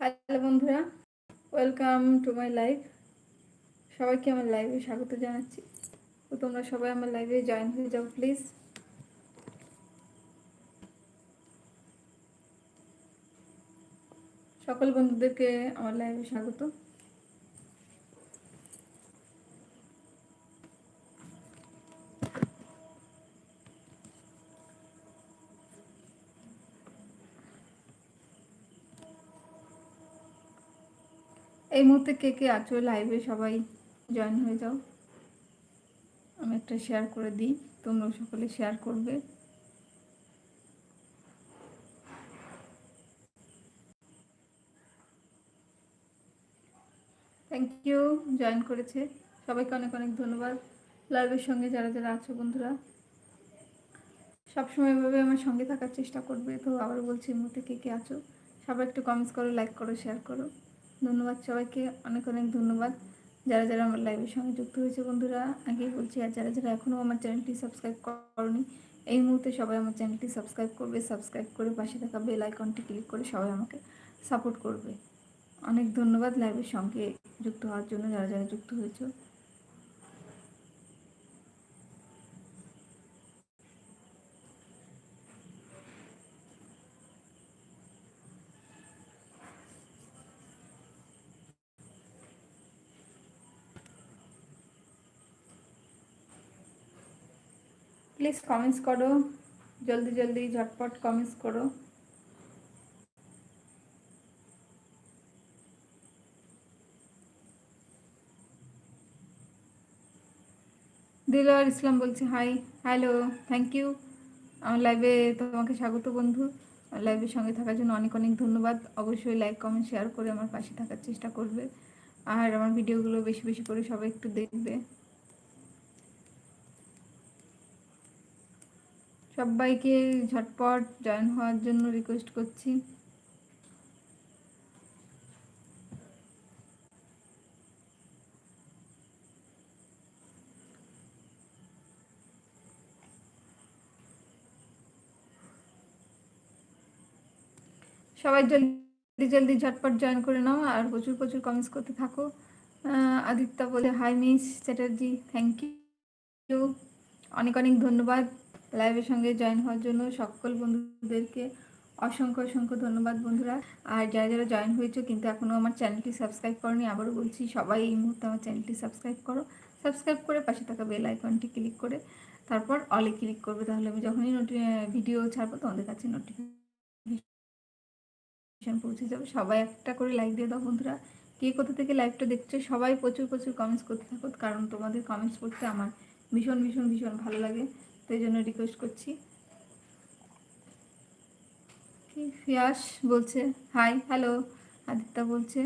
Hello বন্ধুরা, welcome to my live সবাইকে আমার লাইভে স্বাগত জানাচ্ছি। তো তোমরা সবাই আমার লাইভে জয়েন হয়ে যাও, প্লিজ। সকল বন্ধুদেরকে আমার লাইভে স্বাগত। এই মুহূর্তে কে কে আছো লাইভে সবাই জয়েন হয়ে যাও। আমি একটা শেয়ার করে দিই, তোমরাও সকলে শেয়ার করবে। থ্যাংক ইউ জয়েন করেছে। সবাইকে অনেক অনেক ধন্যবাদ। লাইভের সঙ্গে যারা যারা আছো বন্ধুরা, সবসময় এভাবে আমার সঙ্গে থাকার চেষ্টা করবে। তো আবার বলছি মুহূর্তে কে কে আছো, সবাই একটু কমেন্টস করো লাইক করো শেয়ার করো। ধন্যবাদ সবাইকে, অনেক অনেক ধন্যবাদ। যারা যারা আমার লাইভের সঙ্গে যুক্ত হয়েছে বন্ধুরা, আগেই বলছি, আর যারা যারা এখনও আমার চ্যানেলটি সাবস্ক্রাইব করনি, এই মুহূর্তে সবাই আমার চ্যানেলটি সাবস্ক্রাইব করবে সাবস্ক্রাইব করে পাশে থাকা বেল আইকনটি ক্লিক করে সবাই আমাকে সাপোর্ট করবে। অনেক ধন্যবাদ লাইভের সঙ্গে যুক্ত হওয়ার জন্য, যারা যারা যুক্ত হয়েছে। প্লিজ কমেন্টস করো। জলদি জলদি, ঝটপট কমেন্টস করো। দিলওয়ার ইসলাম বলছি হাই হ্যালো থ্যাংক ইউ আমার লাইভে তোমাকে স্বাগত বন্ধু। লাইভের সঙ্গে থাকার জন্য অনেক অনেক ধন্যবাদ। অবশ্যই লাইক কমেন্ট শেয়ার করে আমার পাশে থাকার চেষ্টা করবে। আর আমার ভিডিওগুলো বেশি বেশি করে সবাই একটু দেখবে। সবাইকে ঝটপট জয়েন হওয়ার জন্য রিকোয়েস্ট করছি। সবাই জলদি জলদি ঝটপট জয়েন করে নাও আর প্রচুর প্রচুর কমেন্টস করতে থাকো। আদিত্য বলে hi miss Chatterjee thank you অনেক অনেক ধন্যবাদ। লাইভের সঙ্গে জয়েন হওয়ার জন্য সকল বন্ধুদেরকে অসংখ্য অসংখ্য ধন্যবাদ বন্ধুরা। আর যারা যারা জয়েন হয়েছে কিন্তু এখনও আমার চ্যানেলটি সাবস্ক্রাইব করনি, আবারও বলছি সবাই এই মুহূর্তে আমার চ্যানেলটি সাবস্ক্রাইব করো। সাবস্ক্রাইব করে পাশে থাকা বেল আইকনটি ক্লিক করে তারপর অলে ক্লিক করবে। তাহলে আমি যখনই নোটি ভিডিও ছাড়বো তোমাদের কাছে নোটিফিকেশন পৌঁছে যাবে। সবাই একটা করে লাইক দিয়ে দাও বন্ধুরা। কে কোথা থেকে লাইভটা দেখছ সবাই প্রচুর প্রচুর কমেন্টস করতে থাকো, কারণ তোমাদের কমেন্টস করতে আমার ভীষণ ভীষণ ভীষণ ভালো লাগে। তো এই জন্য রিকোয়েস্ট করছি। ফিয়াস বলছে হাই হ্যালো আদিত্য বলছে।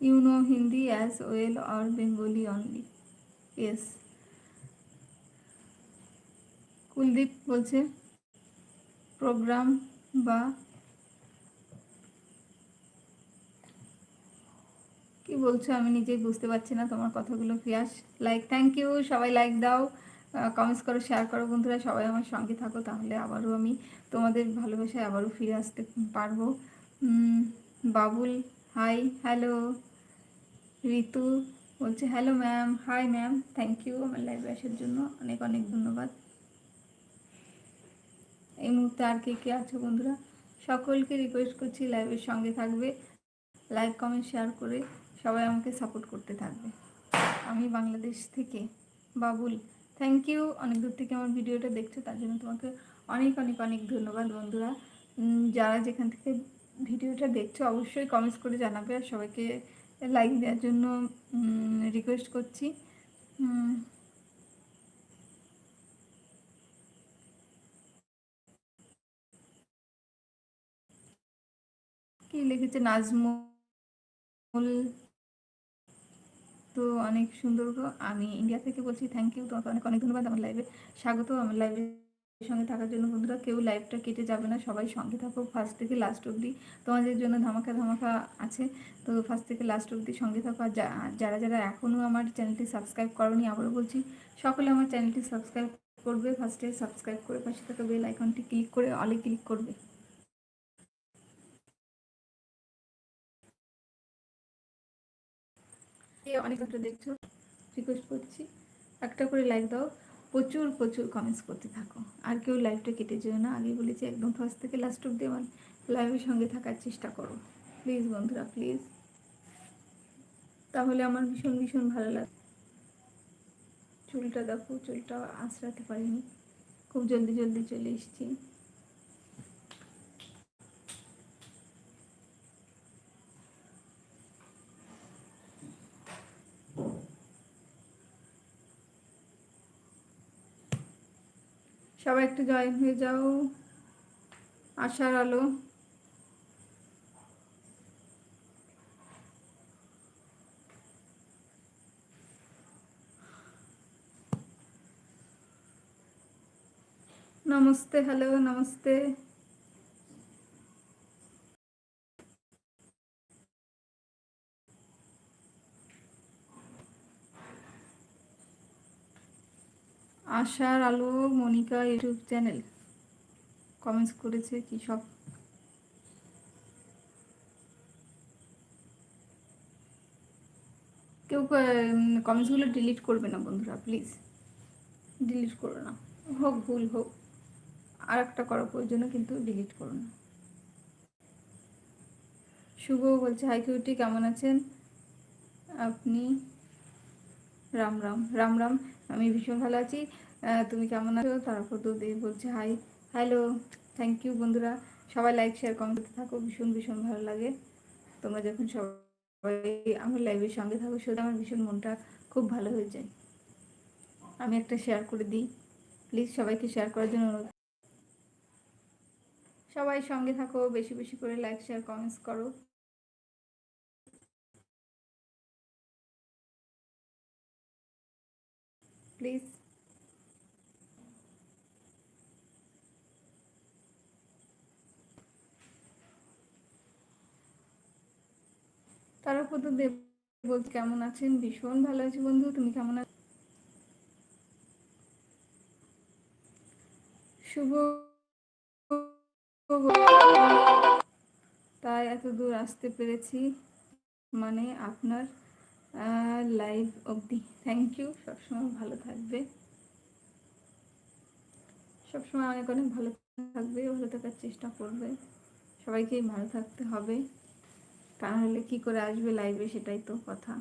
You know Hindi as well or Bengali only yes Kuldeep বলছে প্রোগ্রাম বা কি বলছো? আমি নিজেই বুঝতে পারছি না তোমার কথাগুলো, ফিয়াস। লাইক থ্যাংক ইউ সবাই লাইক দাও। কমেন্টস করো শেয়ার করো। বন্ধুরা, সবাই আমার সঙ্গে থাকো, তাহলে আবারও আমি তোমাদের ভালোবাসায় আবারও ফিরে আসতে পারব। বাবুল হাই হ্যালো ঋতু বলছে hello ma'am hi ma'am thank you আমার লাইভে আসার জন্য অনেক অনেক ধন্যবাদ। এই মুহূর্তে আর কে কে আছো বন্ধুরা? সকলকে রিকোয়েস্ট করছি লাইভের সঙ্গে থাকবে। লাইক কমেন্ট শেয়ার করে সবাই আমাকে সাপোর্ট করতে থাকবে। আমি বাংলাদেশ থেকে। বাবুল থ্যাংক ইউ অনেক দূর থেকে আমার ভিডিওটা দেখছ, তার জন্য তোমাকে অনেক অনেক অনেক ধন্যবাদ বন্ধুরা। যারা যেখান থেকে ভিডিওটা দেখছ, অবশ্যই কমেন্টস করে জানাবে আর সবাইকে লাইক দেওয়ার জন্য রিকোয়েস্ট করছি। কি লিখেছে? নাজমুল তো অনেক সুন্দর আমি ইন্ডিয়া থেকে বলছি থ্যাংক ইউ তোমাকে অনেক অনেক ধন্যবাদ আমার লাইভে স্বাগত, আমার লাইভে সঙ্গে থাকার জন্য। বন্ধুরা, কেউ লাইভটা কেটে যাবে না। সবাই সঙ্গে থাকো ফার্স্ট থেকে লাস্ট অবধি। তোমাদের জন্য ধামাকা ধামাকা আছে। তো ফার্স্ট থেকে লাস্ট অবধি সঙ্গে থাকো। আর যারা যারা এখনও আমার চ্যানেলটি সাবস্ক্রাইব করনি, আবারও বলছি, সকলে আমার চ্যানেলটি সাবস্ক্রাইব করবে। ফার্স্টে সাবস্ক্রাইব করে পাশে থাকা বেল আইকনটি ক্লিক করে অলে ক্লিক করবে। কে অনেক দেখছ রিকোয়েস্ট করছি। একটা করে লাইক দাও। প্রচুর প্রচুর কমেন্টস করতে থাকো। আর কেউ লাইভটা কেটে যেও না। আগে বলেছি, একদম ফার্স্ট থেকে লাস্ট অব্দি আমার লাইভের সঙ্গে থাকার চেষ্টা করো। প্লিজ বন্ধুরা প্লিজ তাহলে আমার ভীষণ ভীষণ ভালো লাগে চুলটা দেখো, চুলটা আঁচড়াতে পারিনি। খুব জলদি জলদি চলে এসেছি। সবাই একটু জয়েন হয়ে যাও। আশার আলো। নমস্তে হ্যালো নমস্তে। আশার আলো মনিকা ইউটিউব চ্যানেল। কমেন্টস করেছে কি সব? কেউ কমেন্টসগুলো ডিলিট করবে না বন্ধুরা প্লিজ ডিলিট করো না। হোক, ভুল হোক। আর একটা করার প্রয়োজনে কিন্তু ডিলিট করো না। শুভ বলছে হাই কিউটি কেমন আছেন? আপনি রাম রাম রাম রাম, আমি ভীষণ ভালো আছি। তুমি কেমন আছো? তারপর তো দেব বলছে হাই হ্যালো থ্যাংক ইউ বন্ধুরা। সবাই লাইক শেয়ার কমেন্ট করতে থাকো, ভীষণ ভীষণ ভালো লাগে। তোমরা যখন সবাই আমার লাইভের সঙ্গে থাকো সেটা আমার ভীষণ মনটা খুব ভালো হয়ে যায়। আমি একটা শেয়ার করে দিই। প্লিজ সবাইকে শেয়ার করার জন্য অনুরোধ। সবাই সঙ্গে থাকো, বেশি বেশি করে লাইক শেয়ার কমেন্টস করো। প্লিজ তো দেব বলতে কেমন আছেন? ভীষণ ভালো আছি বন্ধু, তুমি কেমন আছো শুভ তাই এত দূর আসতে পেরেছি মানে আপনার লাইভ অবধি। থ্যাংক ইউ সবসময় ভালো থাকবে। সবসময় অনেক অনেক ভালো থাকবে, ভালো থাকার চেষ্টা করবে। সবাইকেই ভালো থাকতে হবে। তা নাহলে কী করে আসবে লাইভে সেটাই তো কথা।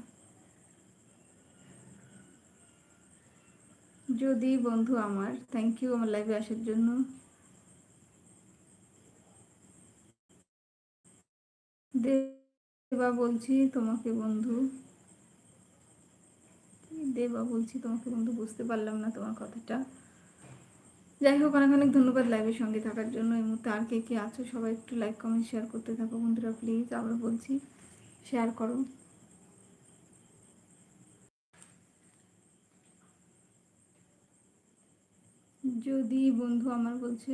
যদি বন্ধু আমার থ্যাংক ইউ আমার লাইভে আসার জন্য। দেবা বলছি তোমাকে বন্ধু। দেবা বলছি, তোমাকে বন্ধু বুঝতে পারলাম না তোমার কথাটা। যাই হোক, অনেক অনেক ধন্যবাদ লাইভের সঙ্গে থাকার জন্য। এই মুহূর্তে আর কে কে আছো, সবাই একটু লাইক কমেন্ট শেয়ার করতে থাকো বন্ধুরা প্লিজ আবার বলছি শেয়ার করো। যদি বন্ধু আমার বলছে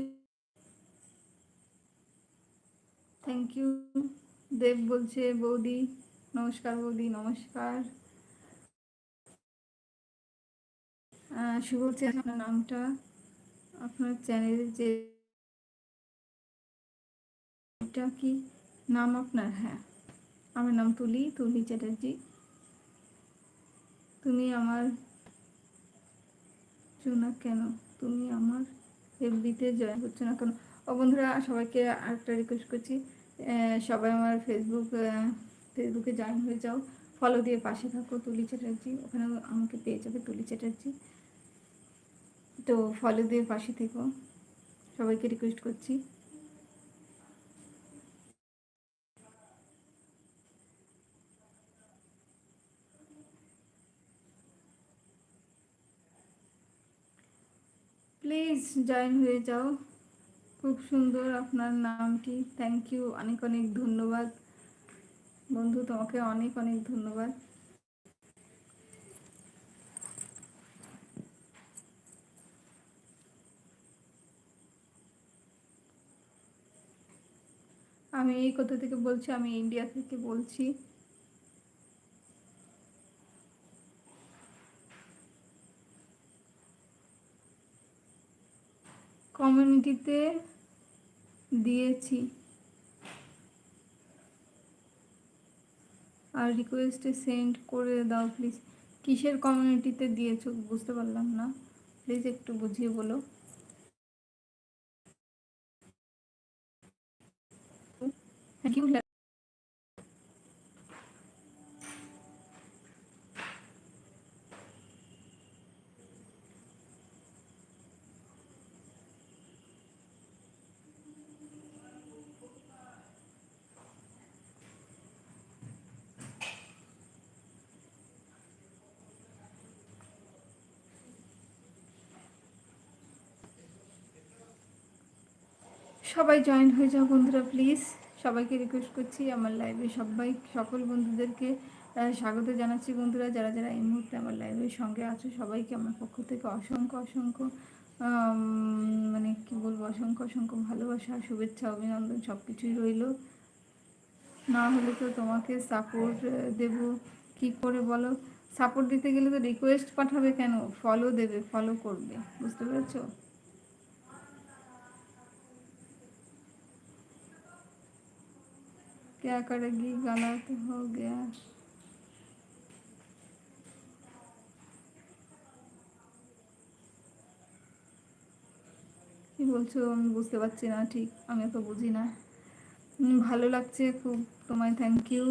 থ্যাংক ইউ দেব বলছে, বৌদি, নমস্কার বৌদি, নমস্কার। শুভ বলছে, আপনার নামটা আপনার চ্যানেলের যে এটা কি নাম আপনার? হ্যাঁ আমার নাম তুলি তুলি চ্যাটার্জি। তুমি আমার না কেন? তুমি আমার এফবিতে জয়েন করছ না কেন? ও বন্ধুরা, সবাইকে আরেকটা রিকোয়েস্ট করছি। সবাই আমার ফেসবুক ফেসবুকে জয়েন হয়ে যাও। ফলো দিয়ে পাশে থাকো তুলি চ্যাটার্জি। ওখানে আমাকে পেয়ে যাবে তুলি চ্যাটার্জি। তো ফলো দিয়ে পাশে থেকো। সবাইকে রিকোয়েস্ট করছি। প্লিজ জয়েন হয়ে যাও। খুব সুন্দর আপনার নামটি। থ্যাংক ইউ অনেক অনেক ধন্যবাদ। বন্ধু, তোমাকে অনেক অনেক ধন্যবাদ। আমি এই কোথা থেকে বলছি, আমি ইন্ডিয়া থেকে বলছি। কমিউনিটিতে দিয়েছি। আর রিকোয়েস্টে সেন্ড করে দাও প্লিজ কিসের কমিউনিটিতে দিয়েছ বুঝতে পারলাম না। প্লিজ একটু বুঝিয়ে বলো। ইউ সবাই জয়েন হয়ে যাও বন্ধুরা প্লিজ সবাইকে রিকোয়েস্ট করছি, আমার লাইভে সবাই, সকল বন্ধুদেরকে স্বাগত জানাচ্ছি বন্ধুরা, যারা যারা এই মুহূর্তে আমার লাইভের সঙ্গে আছো, সবাইকে আমার পক্ষ থেকে অসংখ্য অসংখ্য মানে কি বলব, অসংখ্য অসংখ্য ভালোবাসা, শুভেচ্ছা, অভিনন্দন সব কিছুই রইল। না হলে তো তোমাকে সাপোর্ট দেব, কি করে বলো? সাপোর্ট দিতে গেলে তো রিকোয়েস্ট পাঠাবে কেন? ফলো দেবে ফলো করবে, বুঝতে পেরেছ? क्या करेगी गलत हो गया কি বলছো আমি বুঝতে পারছি না ঠিক আমি তো বুঝি না ভালো লাগছে খুব তোমায় thank you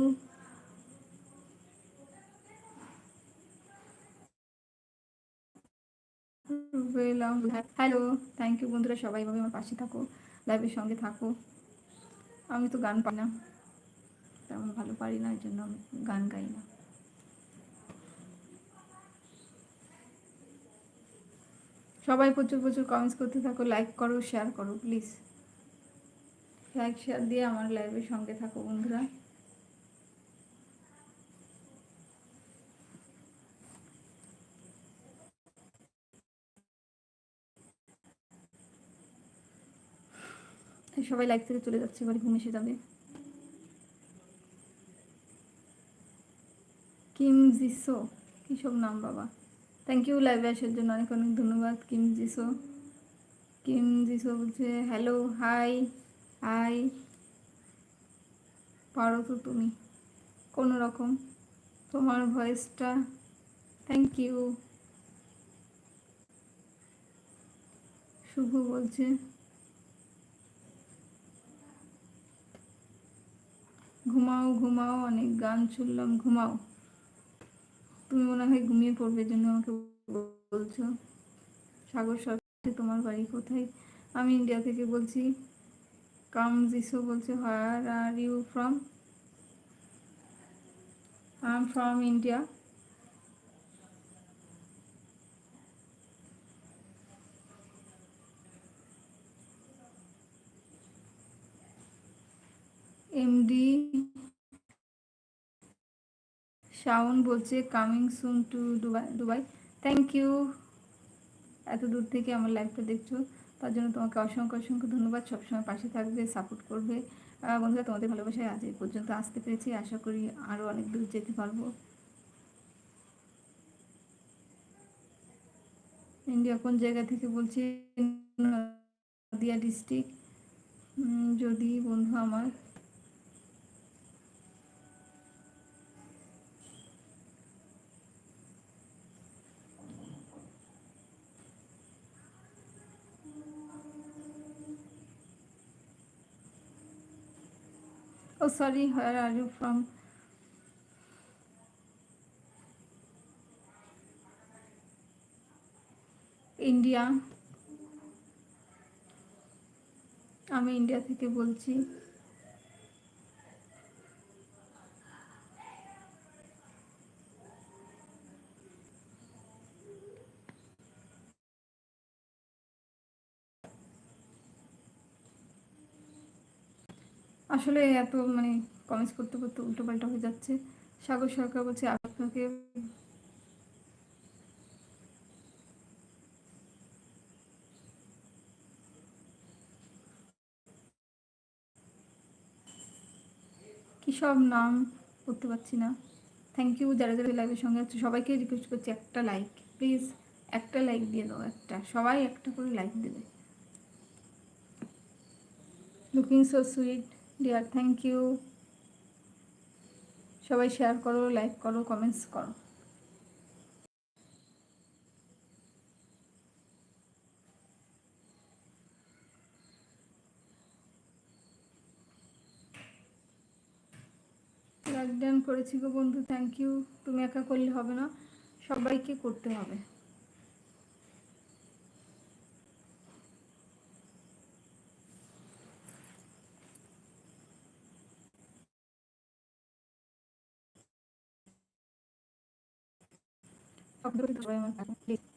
hello thank you বন্ধুরা সবাই ভাবে আমার পাশে থাকো লাইভের সঙ্গে থাকো আমি তো গান পাই না তেমন ভালো পারি না এই জন্য আমি গান গাই না। সবাই প্রচুর প্রচুর কমেন্টস করতে থাকো লাইক করো শেয়ার করো প্লিজ লাইক শেয়ার দিয়ে আমার লাইভের সঙ্গে থাকো, বন্ধুরা। সবাই লাইক থেকে চলে যাচ্ছে, এবার ঘুম এসে যাবে। কিম জিসো কী সব নাম, বাবা? থ্যাংক ইউ লাইভে আসার জন্য অনেক অনেক ধন্যবাদ। কিম জিসো কিম জিসো বলছে হ্যালো হাই হাই পারো তো তুমি। কোনো রকম তোমার ভয়েসটা থ্যাংক ইউ শুভ বলছে, ঘুমাও ঘুমাও, অনেক গান শুনলাম, ঘুমাও। তুমি মনে হয় ঘুমিয়ে পড়বে জন্য আমাকে বলছো। সাগর সরকারি তোমার বাড়ি কোথায়? আমি ইন্ডিয়া থেকে বলছি। কাম জিসু বলছে where are you from I am from India MD Shaon বলছে coming soon to Dubai Dubai thank you এত দূর থেকে আমার লাইভটা দেখছ, তার জন্য তোমাকে অসংখ্য অসংখ্য ধন্যবাদ। সবসময় পাশে থাকবে সাপোর্ট করবে। বন্ধুরা, তোমাদের ভালোবাসায় আজ এই পর্যন্ত আসতে পেরেছি। আশা করি আরও অনেক দূর যেতে পারব। ইন্ডিয়া কোন জায়গা থেকে বলছি? নদিয়া ডিস্ট্রিক্ট যদি বন্ধু আমার Oh, sorry, where are you from? India আমি ইন্ডিয়া থেকে বলছি আসলে এত মানে কমেন্টস করতে করতে উল্টো পাল্টা হয়ে যাচ্ছে। সাগর সরকার বলছে আপনাকে কি সব নাম করতে পারছি না। থ্যাংক ইউ যারা যারা লাইভের সঙ্গে আছে, সবাইকে রিকোয়েস্ট করছি একটা লাইক প্লিজ একটা লাইক দিয়ে দাও, একটা, সবাই একটা করে লাইক দেবে। Looking so sweet dear thank you সবাই শেয়ার করো লাইক করো কমেন্টস করো। লাইক ডান করেছি গো বন্ধু থ্যাংক ইউ তুমি একা করলে হবে না, সবাইকে করতে হবে। সবাই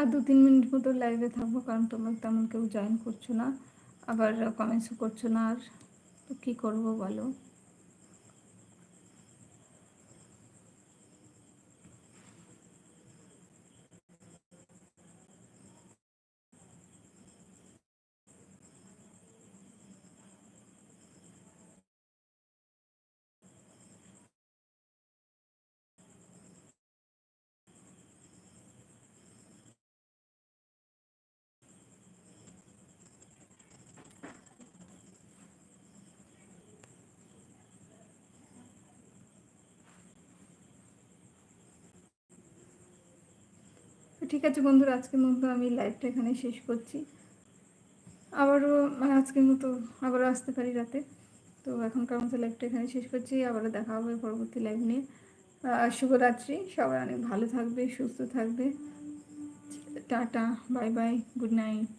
আর দু তিন মিনিট মতো লাইভে থাকব, কারণ তোমরা তেমন কেউ জয়েন করছ না, আবার কমেন্টসও করছ না, আর তো কী করব বলো? ঠিক আছে বন্ধুরা, আজকের মতো আমি লাইভটা এখানে শেষ করছি। আবারও মানে আজকের মতো আবারও আসতে পারি রাতে। তো এখনকার মতো লাইভটা এখানে শেষ করছি। আবারও দেখা হবে পরবর্তী লাইভ নিয়ে। শুভরাত্রি। সবাই অনেক ভালো থাকবে, সুস্থ থাকবে। Tata bye bye good night